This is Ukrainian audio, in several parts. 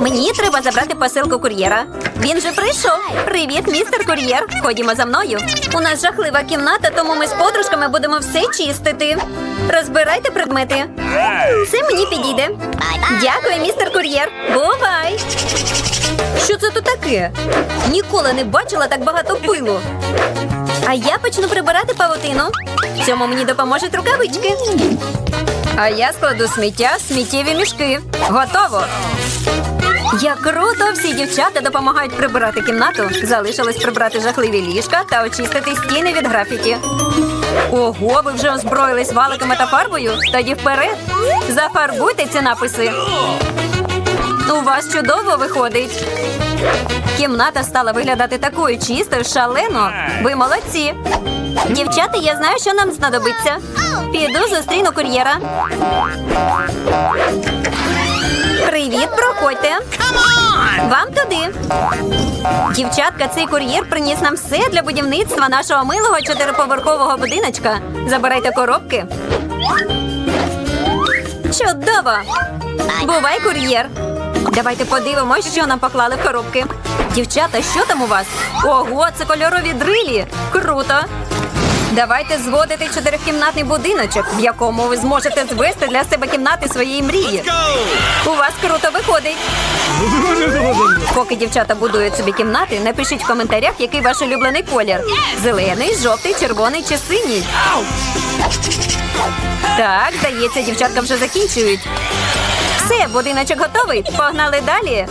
Мені треба забрати посилку кур'єра. Він же прийшов. Привіт, містер кур'єр. Ходімо за мною. У нас жахлива кімната, тому ми з подружками будемо все чистити. Розбирайте предмети. Це мені підійде. Дякую, містер кур'єр. Бувай! Що це тут таке? Ніколи не бачила так багато пилу. А я почну прибирати павутину. Цьому мені допоможуть рукавички. А я складу сміття в сміттєві мішки. Готово. Як круто, всі дівчата допомагають прибирати кімнату. Залишилось прибрати жахливі ліжка та очистити стіни від графіті. Ого, ви вже озброїлись валиками та фарбою? Тоді вперед. Зафарбуйте ці написи. У вас чудово виходить. Кімната стала виглядати такою чистою, шалено. Ви молодці. Дівчата, я знаю, що нам знадобиться. Піду зустріну кур'єра. Привіт, проходьте. Вам туди. Дівчатка, цей кур'єр приніс нам все для будівництва нашого милого чотириповерхового будиночка. Забирайте коробки. Чудово! Бувай, кур'єр. Давайте подивимось, що нам поклали в коробки. Дівчата, що там у вас? Ого, це кольорові дрилі. Круто. Давайте зводити чотирикімнатний будиночок, в якому ви зможете звести для себе кімнати своєї мрії. У вас круто виходить. Поки дівчата будують собі кімнати, напишіть в коментарях, який ваш улюблений колір: зелений, жовтий, червоний чи синій. Так, здається, дівчатка вже закінчують. Все, будиночок готовий. Погнали далі.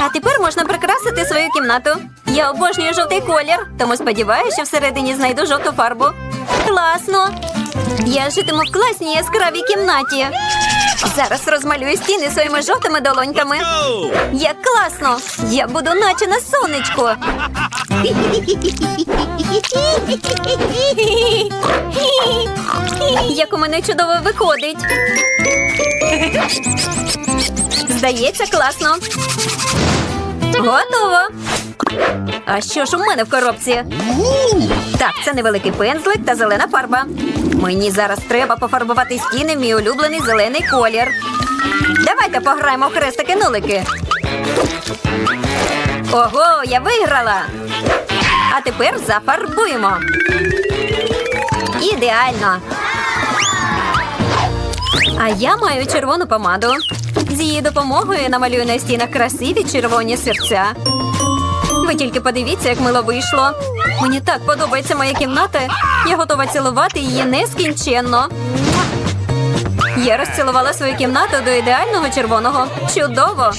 А тепер можна прикрасити свою кімнату. Я обожнюю жовтий колір, тому сподіваюся, що всередині знайду жовту фарбу. Класно! Я житиму в класній яскравій кімнаті. Зараз розмалюю стіни своїми жовтими долоньками. Як класно! Я буду наче на сонечку. Як у мене чудово виходить. Здається, класно. Готово. А що ж у мене в коробці? Так, це невеликий пензлик та зелена фарба. Мені зараз треба пофарбувати стіни в мій улюблений зелений колір. Давайте пограємо в хрестики-нулики. Ого, я виграла. А тепер зафарбуємо. Ідеально. А я маю червону помаду. З її допомогою я намалюю на стінах красиві червоні серця. Ви тільки подивіться, як мило вийшло. Мені так подобається моя кімната. Я готова цілувати її нескінченно. Я розцілувала свою кімнату до ідеального червоного. Чудово!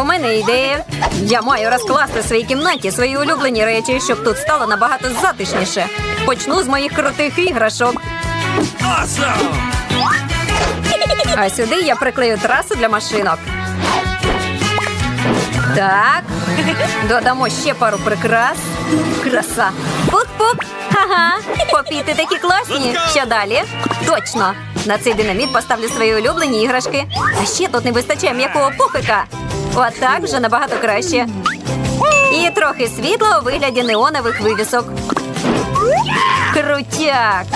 У мене ідея. Я маю розкласти в своїй кімнаті свої улюблені речі, щоб тут стало набагато затишніше. Почну з моїх крутих іграшок. А сюди я приклею трасу для машинок. Так. Додамо ще пару прикрас. Краса. Пук-пук. Ха-ха. Попіти такі класні. Що далі? Точно. На цей динаміт поставлю свої улюблені іграшки. А ще тут не вистачає м'якого пухика. Отак вже набагато краще. І трохи світла у вигляді неонових вивісок. Крутяк.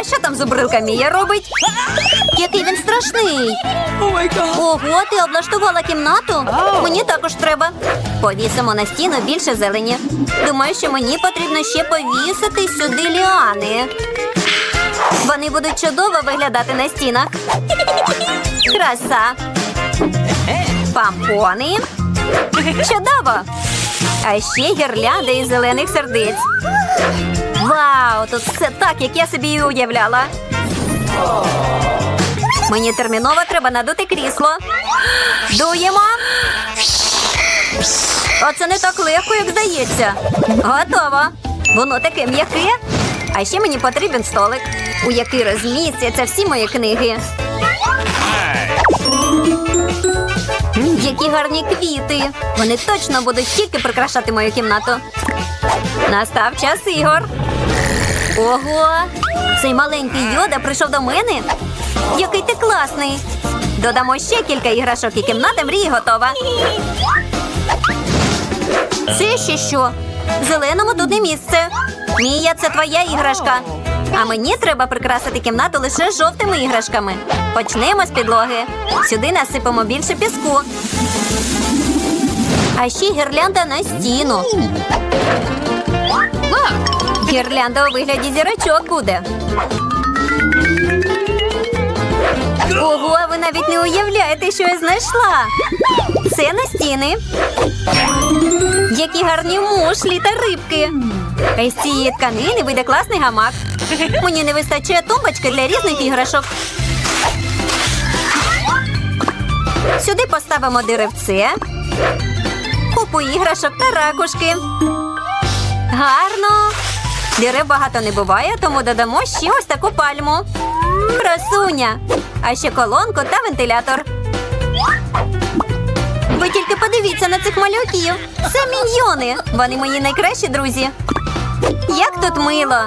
А що там зубрилка Мія робить? Який він страшний. Ого, ти облаштувала кімнату? Мені також треба. Повісимо на стіну більше зелені. Думаю, що мені потрібно ще повісити сюди ліани. Вони будуть чудово виглядати на стінах. Краса. Пампони. Чудово. А ще гірлянди із зелених сердець. Вау, тут все так, як я собі і уявляла. Мені терміново треба надути крісло. Дуємо. Оце не так легко, як здається. Готово. Воно таке м'яке. А ще мені потрібен столик, у який розмістяться всі мої книги. Які гарні квіти. Вони точно будуть тільки прикрашати мою кімнату. Настав час ігор. Ого! Цей маленький йода прийшов до мене. Який ти класний! Додамо ще кілька іграшок і кімната мрії готова. Це ще що? Зеленому тут не місце. Мія, це твоя іграшка. А мені треба прикрасити кімнату лише жовтими іграшками. Почнемо з підлоги. Сюди насипемо більше піску. А ще гірлянда на стіну. Гірлянда у вигляді зірочок буде. Ого, ви навіть не уявляєте, що я знайшла. Це на стіни. Які гарні мушлі та рибки. З цієї тканини вийде класний гамак. Мені не вистачає тумбочки для різних іграшок. Сюди поставимо деревце, купу іграшок та ракушки. Гарно. Дерев багато не буває, тому додамо ще ось таку пальму. Красуня. А ще колонку та вентилятор. Ви тільки подивіться на цих малюків. Це міньйони. Вони мої найкращі друзі. Як тут мило.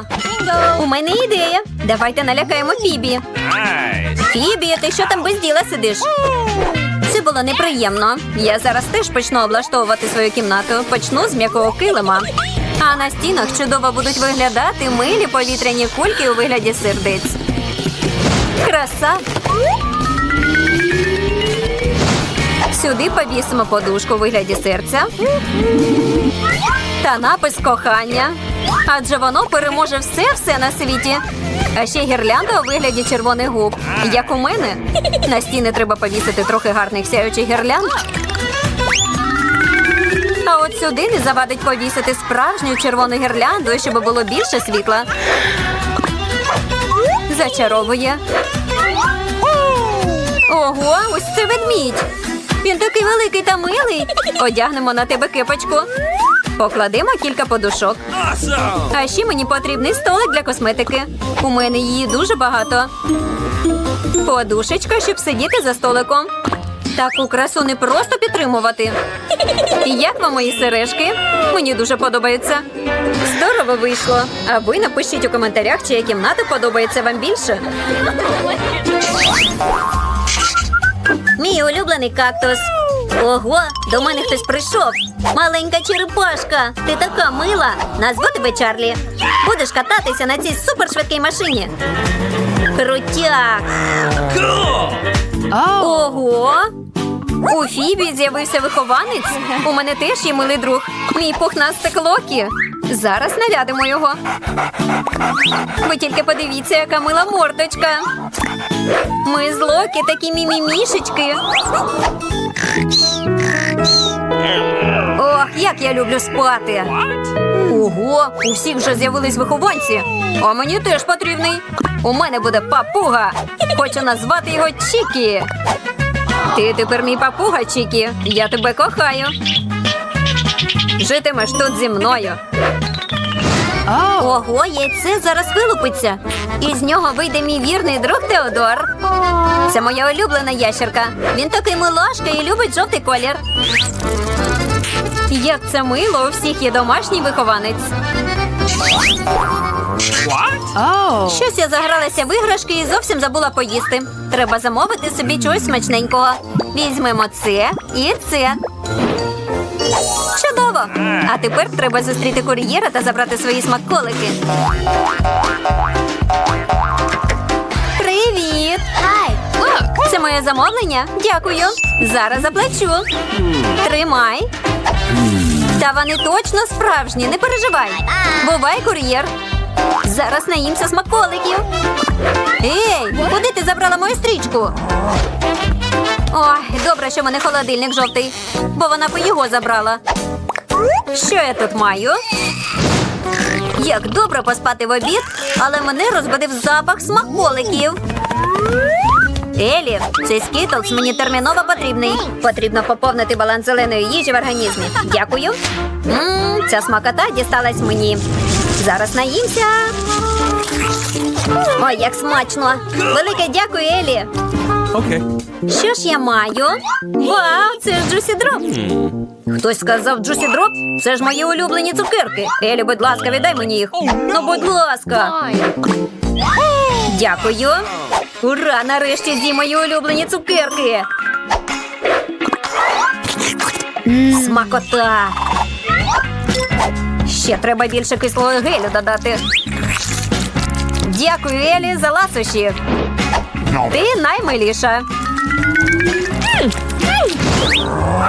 У мене ідея. Давайте налякаємо Фібі. Фібі, ти що там без діла сидиш? Це було неприємно. Я зараз теж почну облаштовувати свою кімнату. Почну з м'якого килима. А на стінах чудово будуть виглядати милі повітряні кульки у вигляді сердець. Краса. Сюди повісимо подушку у вигляді серця та напис кохання. Адже воно переможе все-все на світі. А ще гірлянда у вигляді червоних губ. Як у мене. На стіни треба повісити трохи гарних сяючих гірлянд. А от сюди не завадить повісити справжню червону гірлянду, щоб було більше світла. Зачаровує. Ого, ось це ведмідь. Він такий великий та милий. Одягнемо на тебе кипочку. Покладемо кілька подушок. А ще мені потрібний столик для косметики. У мене її дуже багато. Подушечка, щоб сидіти за столиком. Таку красу не просто підтримувати. Як вам мої сережки? Мені дуже подобається. Здорово вийшло. А ви напишіть у коментарях, чия кімната подобається вам більше. Мій улюблений кактус. Ого, до мене хтось прийшов. Маленька черепашка. Ти така мила. Назву тебе Чарлі. Будеш кататися на цій супершвидкій машині. Крутяк. Ого. У Фібі з'явився вихованець. У мене теж є милий друг. Мій пухнастик Локі. Зараз нарядимо його. Ви тільки подивіться, яка мила мордочка. Ми з Локі такі мімімішечки. Ох, як я люблю спати. Ого, у всіх вже з'явились вихованці. А мені теж потрібний. У мене буде папуга. Хочу назвати його Чікі. Ти тепер мій папуга, Чікі. Я тебе кохаю. Житимеш тут зі мною. Ого, яйце зараз вилупиться. І з нього вийде мій вірний друг Теодор. Це моя улюблена ящерка. Він такий милашка і любить жовтий колір. Як це мило, у всіх є домашній вихованець. Щось я загралася в іграшки і зовсім забула поїсти. Треба замовити собі чогось смачненького. Візьмемо це і це. Чудово! А тепер треба зустріти кур'єра та забрати свої смаколики. Привіт! Це моє замовлення. Дякую. Зараз заплачу. Тримай. Та вони точно справжні, не переживай. Бувай, кур'єр. Зараз наїмся смаколиків. Ей, куди ти забрала мою стрічку? Ой, добре, що в мене холодильник жовтий, бо вона по його забрала. Що я тут маю? Як добре поспати в обід, але мене розбудив запах смаколиків. Елі, цей скітлс мені терміново потрібний. Потрібно поповнити баланс зеленої їжі в організмі. Дякую. Мм, ця смакота дісталась мені. Зараз наїмся. Ой, як смачно! Велике дякую, Елі. Okay. Що ж я маю? Вау, це ж Джусі Дроп. Хтось сказав Джусі Дроп? Це ж мої улюблені цукерки. Елі, будь ласка, віддай мені їх. Ну, будь ласка. Дякую. Ура! Нарешті з'їм мої улюблені цукерки. Смакота. Ще треба більше кислого гелю додати. Дякую, Елі, за ласощі. Ти наймиліша.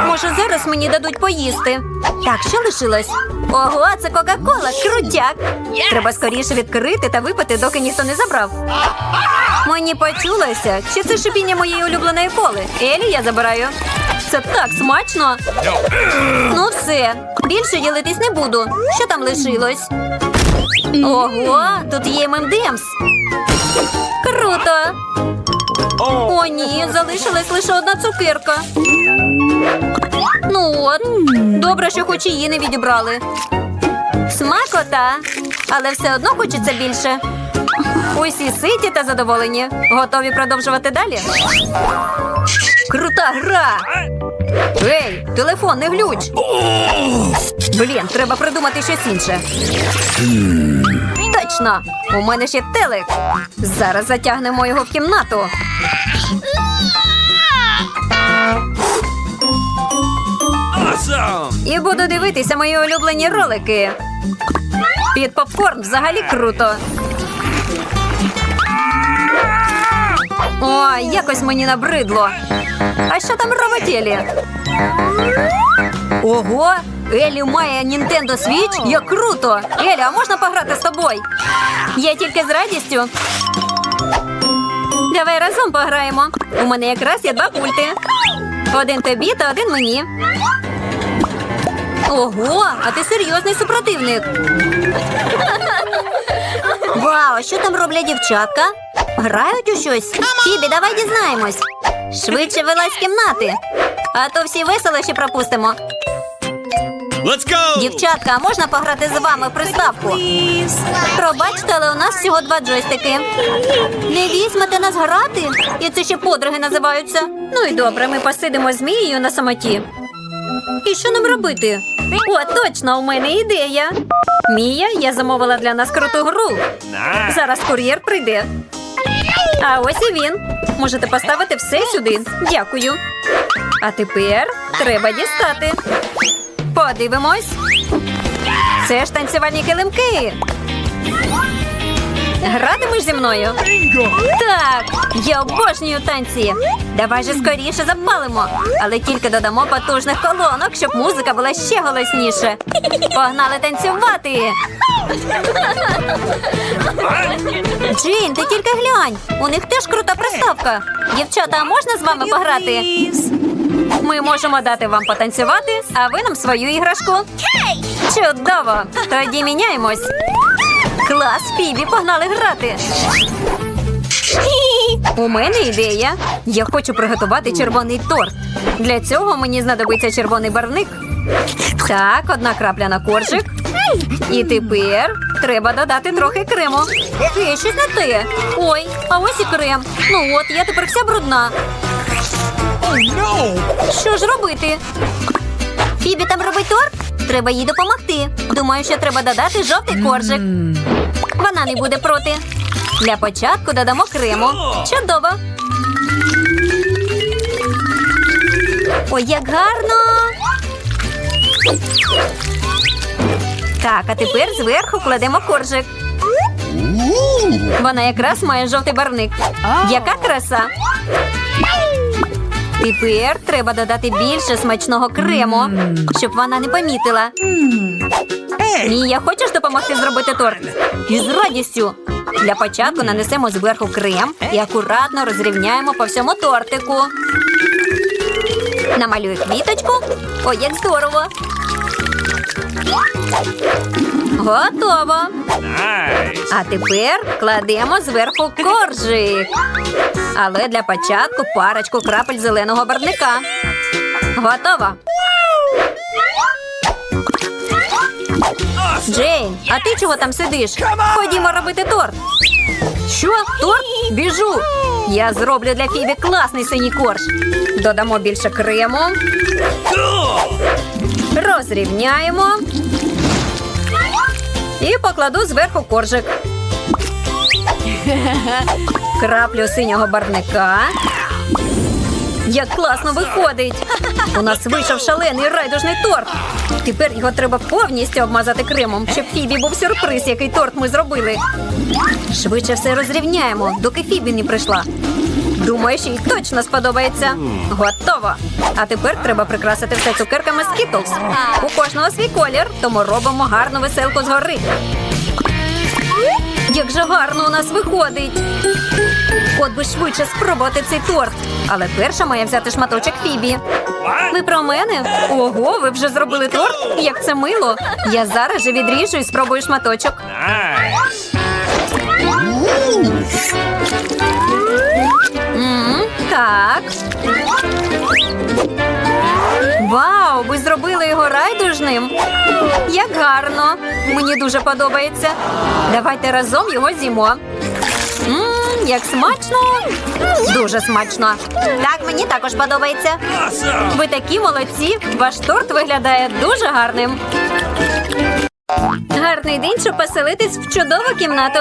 Може, зараз мені дадуть поїсти. Так, що лишилось? Ого, це Кока-Кола, крутяк. Треба скоріше відкрити та випити, доки ніхто не забрав. Мені почулося, чи це шипіння моєї улюбленої коли. Елі я забираю. Це так смачно. Ну все, більше ділитись не буду. Що там лишилось? Ого, тут є ММДМС. Круто. О, ні, залишилась лише одна цукерка. Ну от, добре, що хоч її не відібрали. Смакота, але все одно хочеться більше. Усі ситі та задоволені. Готові продовжувати далі? Крута гра! Ей, телефон, не глюч! Блін, треба придумати щось інше. Точно! У мене ще телек. Зараз затягнемо його в кімнату. І буду дивитися мої улюблені ролики. Під попкорн взагалі круто. Ой, якось мені набридло. А що там робить Елі? Ого, Елі має Nintendo Switch? Як круто! Елі, а можна пограти з тобою? Я тільки з радістю. Давай разом пограємо. У мене якраз є два пульти. Один тобі та один мені. Ого, а ти серйозний супротивник. Вау, що там роблять дівчатка? Грають у щось? Фібі, давай дізнаємось. Швидше вилазь з кімнати. А то всі веселощі пропустимо. Let's go! Дівчатка, а можна пограти з вами в приставку? Пробачте, але у нас всього два джойстики. Не візьмете нас грати? І це ще подруги називаються. Ну і добре, ми посидимо з Мією на самоті. І що нам робити? О, точно, у мене ідея. Мія, я замовила для нас круту гру. Зараз кур'єр прийде. А ось і він. Можете поставити все сюди. Дякую. А тепер треба дістати. Подивимось. Це ж танцювальні килимки. Гратимеш зі мною? Так, я обожнюю танці. Давай же скоріше запалимо, але тільки додамо потужних колонок, щоб музика була ще голосніше. Погнали танцювати. Джейн, ти тільки глянь. У них теж крута приставка. Дівчата, а можна з вами пограти? Ми можемо дати вам потанцювати, а ви нам свою іграшку. Чудово! Тоді міняємось. Клас, Фібі, погнали грати. У мене ідея. Я хочу приготувати червоний торт. Для цього мені знадобиться червоний барвник. Так, одна крапля на коржик. І тепер треба додати трохи крему. Е, щось не те. Ой, а ось і крем. Ну от, я тепер вся брудна. Що ж робити? Фібі там робить торт? Треба їй допомогти. Думаю, що треба додати жовтий коржик. Вона не буде проти. Для початку додамо крему. Чудово. Ой, як гарно. Так, а тепер зверху кладемо коржик. Вона якраз має жовтий барвник. Яка краса? Тепер треба додати більше смачного крему, щоб вона не помітила. Мія, хочеш допомогти зробити торт? Із радістю. Для початку нанесемо зверху крем і акуратно розрівняємо по всьому тортику. Намалюй квіточку. Ой, як здорово. Готово. Nice! А тепер кладемо зверху коржик. Але для початку парочку крапель зеленого барвника. Готово. Джейн, а ти чого там сидиш? Ходімо робити торт. Що? Торт? Біжу. Я зроблю для Фібі класний синій корж. Додамо більше крему. Розрівняємо. І покладу зверху коржик. Краплю синього барвника. Як класно виходить! У нас вийшов шалений райдужний торт. Тепер його треба повністю обмазати кремом, щоб Фібі був сюрприз, який торт ми зробили. Швидше все розрівняємо, доки Фібі не прийшла. Думаєш, їй точно сподобається. Готово. А тепер треба прикрасити все цукерками Skittles. У кожного свій колір, тому робимо гарну веселку згори. Як же гарно у нас виходить. От би швидше спробувати цей торт. Але перша має взяти шматочок Фібі. Ви про мене? Ого, ви вже зробили торт? Як це мило. Я зараз же відріжу і спробую шматочок. Так. Вау, ви зробили його райдужним. Як гарно. Мені дуже подобається. Давайте разом його з'їмо. Як смачно. Дуже смачно. Так, мені також подобається. Ви такі молодці. Ваш торт виглядає дуже гарним. Гарний день, щоб поселитись в чудову кімнату.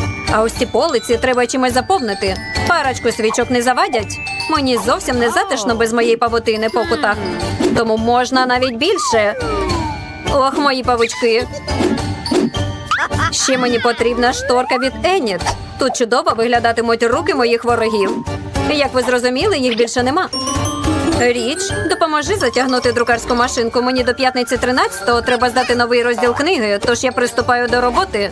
А ось ці полиці треба чимось заповнити. Парочку свічок не завадять. Мені зовсім не затишно без моєї павутини по кутах. Тому можна навіть більше. Ох, мої павучки. Ще мені потрібна шторка від Еніт. Тут чудово виглядатимуть руки моїх ворогів. Як ви зрозуміли, їх більше нема. Річ, допоможи затягнути друкарську машинку. Мені до п'ятниці 13-го треба здати новий розділ книги, тож я приступаю до роботи.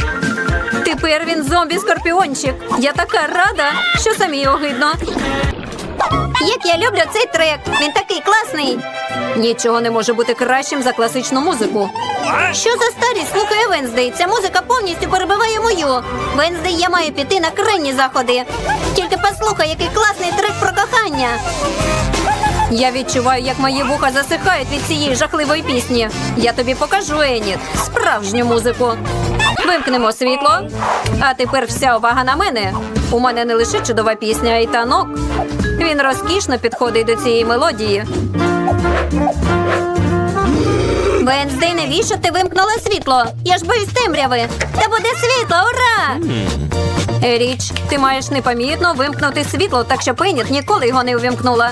Тепер він зомбі-скорпіончик. Я така рада, що самі огидно. Як я люблю цей трек, він такий класний. Нічого не може бути кращим за класичну музику. Що за старість слухає Венздей? Ця музика повністю перебиває мою. Венздей, я маю піти на крайні заходи. Тільки послухай, який класний трек про кохання. Я відчуваю, як мої вуха засихають від цієї жахливої пісні. Я тобі покажу, Еніт, справжню музику. Вимкнемо світло. А тепер вся увага на мене. У мене не лише чудова пісня, а й танок. Він розкішно підходить до цієї мелодії. Венздей, навіщо ти вимкнула світло? Я ж боюсь темряви. Та буде світло, ура! Річ, ти маєш непомітно вимкнути світло, так що Пеніт ніколи його не увімкнула.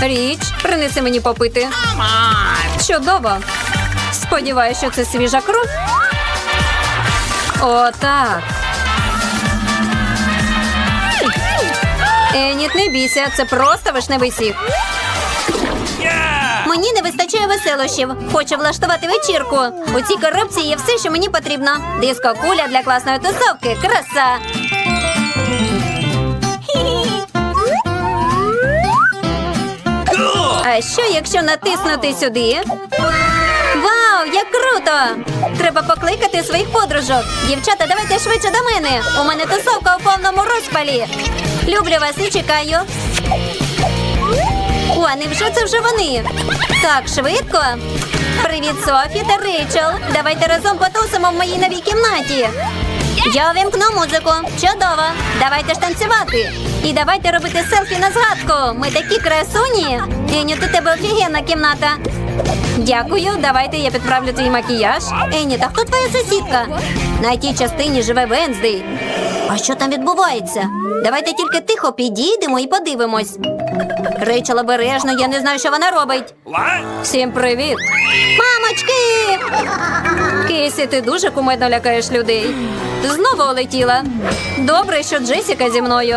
Річ, принеси мені попити. Чудово. Сподіваюся, що це свіжа кров. О, так. Еніт, не бійся, це просто вишневий сік. Yeah! Мені не вистачає веселощів. Хочу влаштувати вечірку. У цій коробці є все, що мені потрібно. Диско куля для класної тусовки. Краса. А що, якщо натиснути сюди? Вау, як круто! Треба покликати своїх подружок. Дівчата, давайте швидше до мене. У мене тусовка у повному розпалі. Люблю вас і чекаю. О, невже це вже вони? Так, швидко. Привіт, Софі та Рейчел. Давайте разом потусимо в моїй новій кімнаті. Я увімкну музику. Чудово. Давайте ж танцювати. І давайте робити селфі на згадку. Ми такі красуні. Еню, у тебе офігенна кімната. Дякую, давайте я підправлю твій макіяж. Ені, та хто твоя сусідка? На тій частині живе Венздей. А що там відбувається? Давайте тільки тихо підійдемо і подивимось. Рейчел обережно, я не знаю, що вона робить. Всім привіт! Мамочки! Кейсі, ти дуже кумедно лякаєш людей. Знову улетіла. Добре, що Джесіка зі мною.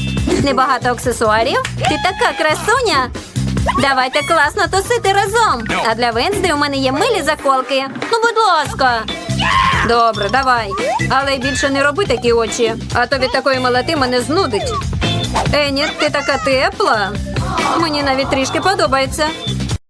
Небагато аксесуарів. Ти така красуня. Давайте класно тусити разом. А для Венсди у мене є милі заколки. Ну, будь ласка. Добре, давай. Але більше не роби такі очі, а то від такої молоти мене знудить. Ені, ти така тепла. Мені навіть трішки подобається.